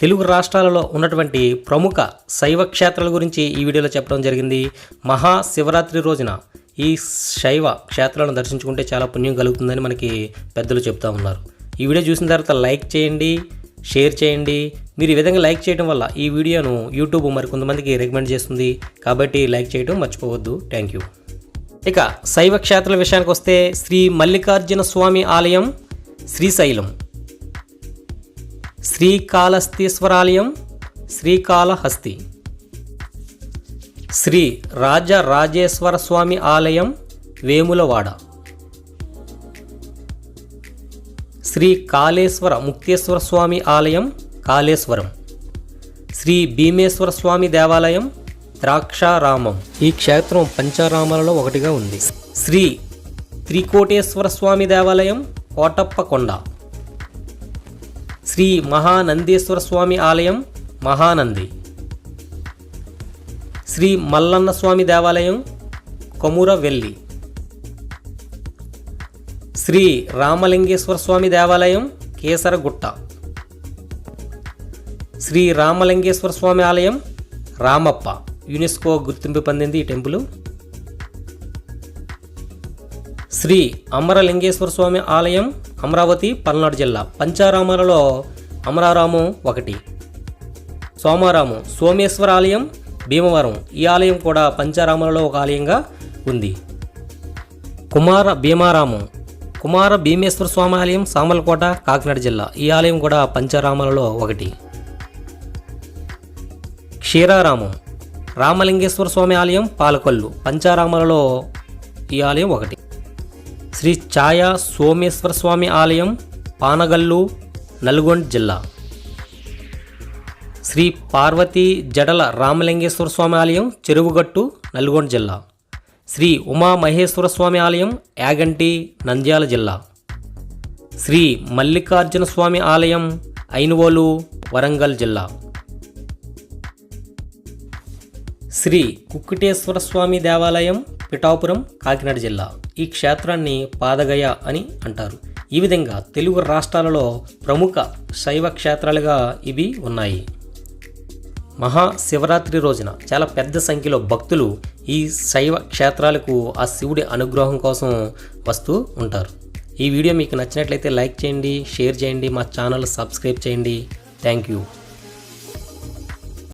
తెలుగు రాష్ట్రాలలో ఉన్నటువంటి ప్రముఖ శైవ క్షేత్రాల గురించి ఈ వీడియోలో చెప్పడం జరిగింది. మహాశివరాత్రి రోజున ఈ శైవ క్షేత్రాలను దర్శించుకుంటే చాలా పుణ్యం కలుగుతుందని మనకి పెద్దలు చెప్తా ఉన్నారు. ఈ వీడియో చూసిన తర్వాత లైక్ చేయండి షేర్ చేయండి. మీరు ఈ విధంగా లైక్ చేయడం వల్ల ఈ వీడియోను యూట్యూబ్ మరికొంతమందికి రికమెండ్ చేస్తుంది. కాబట్టి లైక్ చేయడం మర్చిపోవద్దు. Thank you. ఇక శైవ క్షేత్రాల విషయానికి వస్తే శ్రీ మల్లికార్జున స్వామి ఆలయం శ్రీశైలం. శ్రీకాళహస్తీశ్వరాలయం శ్రీకాళహస్తి. శ్రీ రాజరాజేశ్వర స్వామి ఆలయం వేములవాడ. శ్రీ కాళేశ్వర ముక్తేశ్వర స్వామి ఆలయం కాళేశ్వరం. శ్రీ భీమేశ్వర స్వామి దేవాలయం ద్రాక్షారామం. ఈ క్షేత్రం పంచారామాలలో ఒకటిగా ఉంది. శ్రీ త్రికోటేశ్వర స్వామి దేవాలయం కోటప్పకొండ. శ్రీ మహానందేశ్వర స్వామి ఆలయం మహానంది. శ్రీ మల్లన్న స్వామి దేవాలయం కొమురవెల్లి శ్రీ రామలింగేశ్వర స్వామి దేవాలయం కేసరగుట్ట. శ్రీ రామలింగేశ్వర స్వామి ఆలయం రామప్ప. యునెస్కో గుర్తింపు పొందింది ఈ టెంపుల్. శ్రీ అమరలింగేశ్వర స్వామి ఆలయం అమరావతి పల్నాడు జిల్లా. పంచారామాలలో అమరారామం ఒకటి. సోమారామం సోమేశ్వర ఆలయం భీమవరం. ఈ ఆలయం కూడా పంచారామాలలో ఒక ఆలయంగా ఉంది. కుమార భీమారామం. కుమార భీమేశ్వర స్వామి ఆలయం సామలకోట కాకినాడ జిల్లా. ఈ ఆలయం కూడా పంచారామాలలో ఒకటి. క్షీరారామం. రామలింగేశ్వర స్వామి ఆలయం పాలకొల్లు. పంచారామాలలో ఈ ఆలయం ఒకటి. శ్రీ ఛాయా సోమేశ్వర స్వామి ఆలయం పానగల్లు నల్గొండ జిల్లా. శ్రీ పార్వతీ జడల రామలింగేశ్వర స్వామి ఆలయం చెరువుగట్టు నల్గొండ జిల్లా. శ్రీ ఉమామహేశ్వర స్వామి ఆలయం యాగంటి నంద్యాల జిల్లా. శ్రీ మల్లికార్జున స్వామి ఆలయం ఐనువోలు వరంగల్ జిల్లా. శ్రీ కుక్కుటేశ్వర స్వామి దేవాలయం పిఠాపురం కాకినాడ జిల్లా. ఈ క్షేత్రాన్ని పాదగయ అని అంటారు. ఈ విధంగా తెలుగు రాష్ట్రాలలో ప్రముఖ శైవ క్షేత్రాలుగా ఇవి ఉన్నాయి. మహాశివరాత్రి రోజున చాలా పెద్ద సంఖ్యలో భక్తులు ఈ శైవ క్షేత్రాలకు ఆ శివుడి అనుగ్రహం కోసం వస్తూ ఉంటారు. ఈ వీడియో మీకు నచ్చినట్లయితే లైక్ చేయండి షేర్ చేయండి మా ఛానల్ సబ్స్క్రైబ్ చేయండి. Thank you.